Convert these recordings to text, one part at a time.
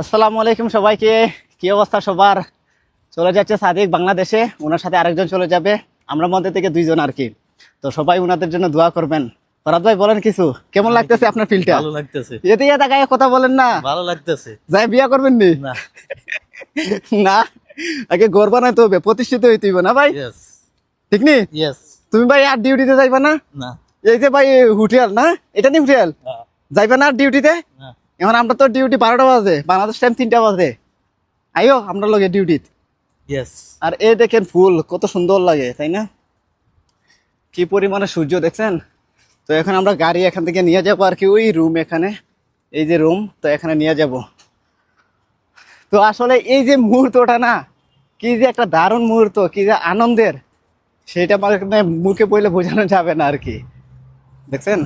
আসসালামু আলাইকুম সবাইকে। কি অবস্থা সবার? চলে যাচ্ছে সাদিক বাংলাদেশে ওনার সাথে আরেকজন চলে যাবে। আমরা মধ্যে থেকে দুইজন আর কি। তো সবাই ওনাদের জন্য দোয়া করবেন। ফরাদ ভাই বলেন কিছু। কেমন লাগতেছে আপনার ভালো লাগতেছে। তাকায় কথা বলেন না। ভালো লাগতেছে। যাই বিয়া করবেন নি? না। না? আগে বানাইতে হবে প্রতিষ্ঠিত হইতে হইবে না ভাই? ঠিক নি? তুমি ভাই আর ডিউটিতে যাইবা না? এই যে ভাই হোটেল না? এটা নি হোটেল যাইবা না আর ডিউটিতে না। এখন আমরা তো ডিউটি বারোটা বাজে বাংলাদেশ টাইম তিনটা বাজে। আইও আমরা লগে ডিউটি ইয়েস আর এ দেখেন ফুল কত সুন্দর লাগে তাই না? কি পরিমাণে সূর্য দেখছেন? তো এখন আমরা গাড়ি এখান থেকে নিয়ে যাব আর কি ওই রুম এখানে। এই যে রুম তো এখানে নিয়ে যাব। তো আসলে এই যে মুহূর্তটা না কি যে একটা দারুণ মুহূর্ত কি যে আনন্দের সেটা আমার মুখে বইলে বোঝানো যাবে না আর কি। দেখছেন?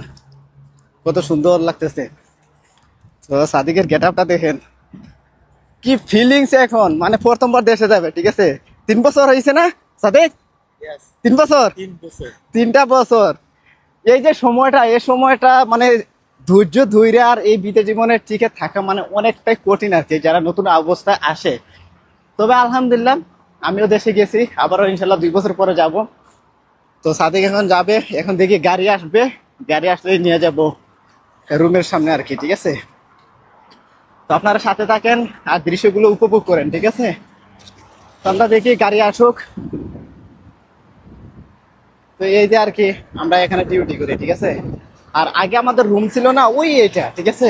কত সুন্দর লাগতেছে। তো সাদিকের গেট আপটা দেখেন। কি ফিলিংস এখন? মানে প্রথমবার দেশে যাবে ঠিক আছে? তিন বছর হয়েছে না সাদিক? তিন বছর? তিন বছর। তিনটা বছর। এই যে সময়টা এই সময়টা মানে ধৈর্য ধৈর্য আর এই বিদেশ জীবনের টিকে থাকা মানে অনেকটাই কঠিন আর কি যারা নতুন অবস্থায় আসে। তবে আলহামদুলিল্লাহ আমিও দেশে গেছি আবারও ইনশাল্লাহ দুই বছর পরে যাব। তো সাদিক এখন যাবে এখন দেখি গাড়ি আসবে গাড়ি আসলেই নিয়ে যাব রুমের সামনে আর কি ঠিক আছে? তো আপনারা সাথে থাকেন আর দৃশ্যগুলো উপভোগ করেন, ঠিক আছে? তো আমরা দেখি গাড়ি আসুক। তো এই যে আর কি, আমরা এখানে ডিউটি করি, ঠিক আছে? আর আগে আমাদের রুম ছিল না ওই এটা ঠিক আছে?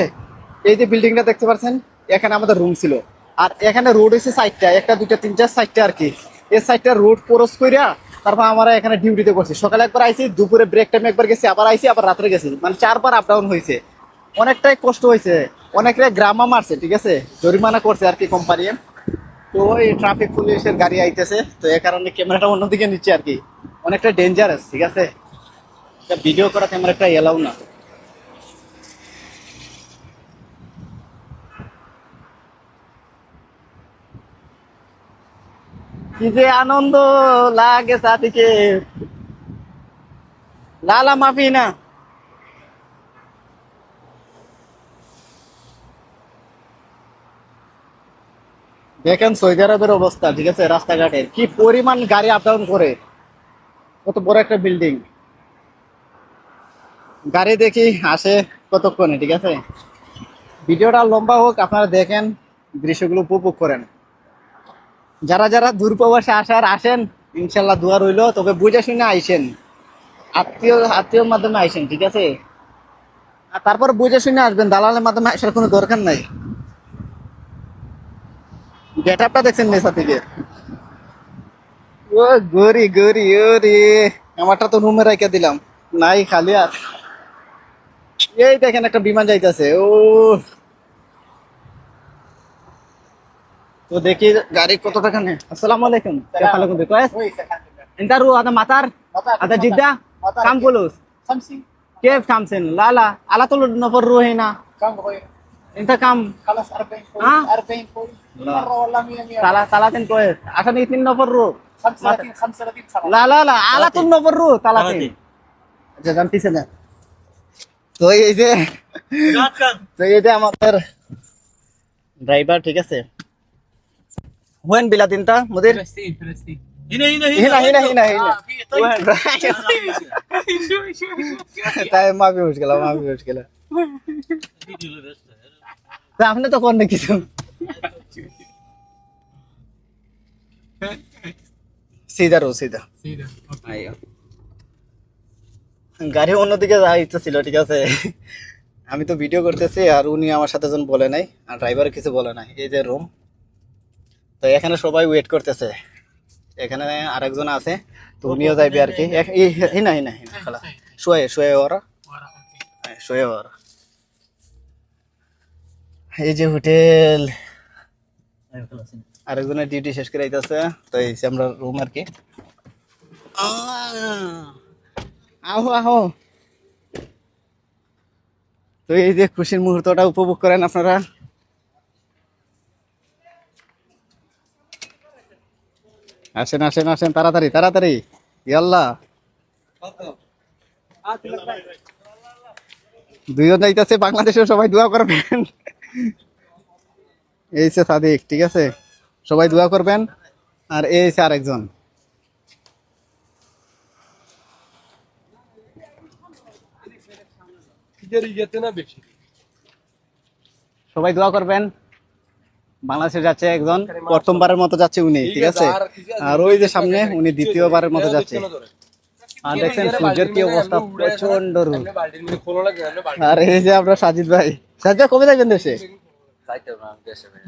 এই যে বিল্ডিংটা দেখতে পাচ্ছেন, এখানে আমাদের রুম ছিল। আর এখানে রোড হয়েছে সাইডটা একটা, দুইটা, তিনটা সাইডটা আর কি। এই সাইডটা রোড ক্রস কইরা তারপর আমরা এখানে ডিউটিতে করছি সকালে একবার আইছি, দুপুরে ব্রেক টাইমে একবার গেছি, আবার আইছি, আবার রাত্রে গেছি। মানে চারবার আপ ডাউন হয়েছে অনেকটাই কষ্ট হয়েছে অনেকটাই গ্রামা মারছে, ঠিক আছে? জরিমানা করছে আর কি কোম্পানি তো ওই ট্রাফিক পুলিশের গাড়ি আইতেছে, তো এ কারণে ক্যামেরাটা অন্যদিকে নিচ্ছে আর কি। অনেকটা ডেঞ্জারাস ঠিক আছে? ভিডিও করা ক্যামেরাটা এলাও না। কি যে আনন্দ লাগে সাথীকে লালা মাফি না দেখেন সৌদি আরবের অবস্থা, ঠিক আছে, রাস্তাঘাটের। কি পরিমাণ গাড়ি আপ ডাউন করে। কত বড় একটা বিল্ডিং গাড়ি দেখি আসে কতক্ষণে, ঠিক আছে? ভিডিওটা লম্বা হোক, আপনারা দেখেন, দৃশ্যগুলো উপভোগ করেন। যারা যারা দূর প্রবাসে আসার আসেন ইনশাল্লাহ দুয়ার রইল, তবে বুঝে শুনে আইসেন। আত্মীয়, আত্মীয়র মাধ্যমে আইসেন, ঠিক আছে? আর তারপর বুঝে শুনে আসবেন, দালালের মাধ্যমে আসার কোনো দরকার নাই। গেট আপটা দেখছেন নেশা থেকে ও গরি গরি আমারটা তো রুমে দিলাম। নাই খালি আর। এই দেখেন একটা বিমান যাইতেছে ও। তো দেখি গাড়ি কত টাকা আসসালামু আলাইকুম। আলাইকুম বিকাশ ইন্তারু আদা মাতার? আদা জিদ্দা? কাম বলুস? সামসিং কেফ সামসিন লালা। আলা তো নফর রুহিনা। কাম হয় روح هنا كم غير انت كم خلاص 40 فوق ها؟ 40 فوق لا. مرة والله 100 100 ثلاث ثلاثين كويس عشان اثنين نفر روح 35 35 خلاص لا لا لا على طول نفر روح ثلاثين ثلاثين. আচ্ছা যান পিছে যান তো এই যে তো এই যে আমাদের ড্রাইভার ঠিক আছে হুয়েন বিলা তিনটা মুদির فلسطين فلسطين هنا هنا هنا هنا هنا هنا آه، في طيب وين شو شو شو তাই মাফি মুশকিল মাফি মুশকিল তা আপনি তো করেন কিছু সিধা রো সিধা। গাড়ি অন্যদিকে যা ইচ্ছা ছিল ঠিক আছে? আমি তো ভিডিও করতেছি আর উনি আমার সাথে জন বলে নাই আর ড্রাইভার কিছু বলে নাই। এই যে রুম তো এখানে সবাই ওয়েট করতেছে। এখানে আরেকজন আছে তো উনিও যাইবে আর কি। না না খালা। শোয়ে শোয়ে ওরা। শোয়ে ওরা। হ্যাঁ, এই যে হোটেল। আরেকজনের ডিউটি শেষ করে আইতাছে, তো এই আমরা রুম আর কি। আহো আহো! তো এই যে খুশির মুহূর্তটা উপভোগ করেন আপনারা। আসেন আসেন আসেন, তাড়াতাড়ি তাড়াতাড়ি। ইয়াল্লা। দুইজন যাইতেছে, বাংলাদেশের সবাই দোয়া করবেন। এই সে সাদিক ঠিক আছে? সবাই দোয়া করবেন। আর এই সে আরেকজন। সবাই দোয়া করবেন। বাংলাদেশে যাচ্ছে একজন। প্রথমবারের মতো যাচ্ছে উনি ঠিক আছে আর ওই যে সামনে উনি দ্বিতীয়বারের মতো যাচ্ছে। আর দেখছেন সূর্যের কি অবস্থা প্রচণ্ড রোদ। আর এই যে আপনার সাজিদ ভাই ভাই কবে যাবেন দেশে?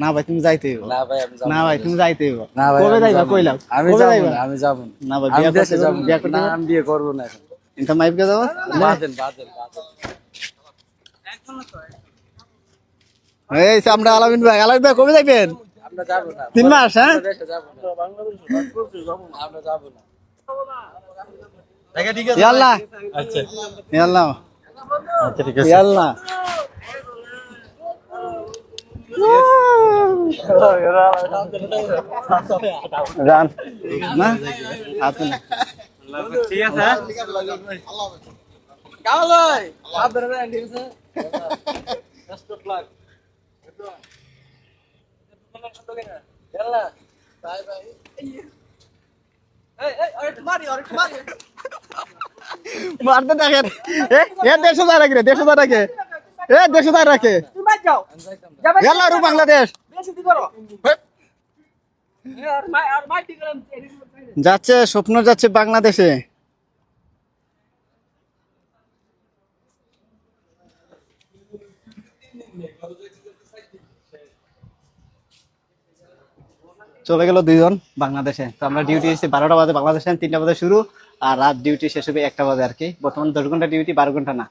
না ভাই তুমি যাইতে। না ভাই না ভাই তুমি যাইতে না ভাই কবে আমি যাইবা কইলাম। আমি যাইবা? আমি যাব না। ভাই বিয়া করতে যাব বিয়া না করতে আমি বিয়ে করব না এখন। ইনটা মাইপকে যাব? বাদেন বাদেন বাদেন। এই আমরা আলামিন ভাই আলামিন ভাই কবে যাইবেন? আমরা যাব না। তিন মাস হ্যাঁ? আমরা দেশে যাব না। আমরা যাব না। ইয়াল্লাহ। আচ্ছা। আচ্ছা ঠিক ইয়াল্লাহ। যান না? হাতে না ঠিক আছে কামাল আপনারা ঠিক আছে best of luck bye bye এই এই আরে মারি আরে মারি মারতে দেখেন এ দেড়শো টাকা রাখে দেড়শো টাকা রাখে এ দেড়শো টাকা রাখে বাংলাদেশ। যাচ্ছে স্বপ্ন যাচ্ছে বাংলাদেশে। চলে গেল দুইজন বাংলাদেশে। তো আমরা ডিউটি এসেছি বারোটা বাজে বাংলাদেশে তিনটা বাজে শুরু আর রাত ডিউটি শেষ হবে একটা বাজে আর কি। বর্তমান দশ ঘণ্টা ডিউটি বারো ঘণ্টা না।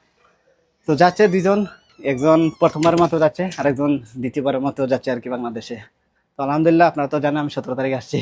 তো যাচ্ছে দুইজন একজন প্রথমবারের মতো যাচ্ছে আর একজন দ্বিতীয়বারের মতো যাচ্ছে আর কি বাংলাদেশে। তো আলহামদুলিল্লাহ আপনারা তো জানেন আমি সতেরো তারিখে আসছি।